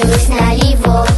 подивись наліво, подивись направо, то моя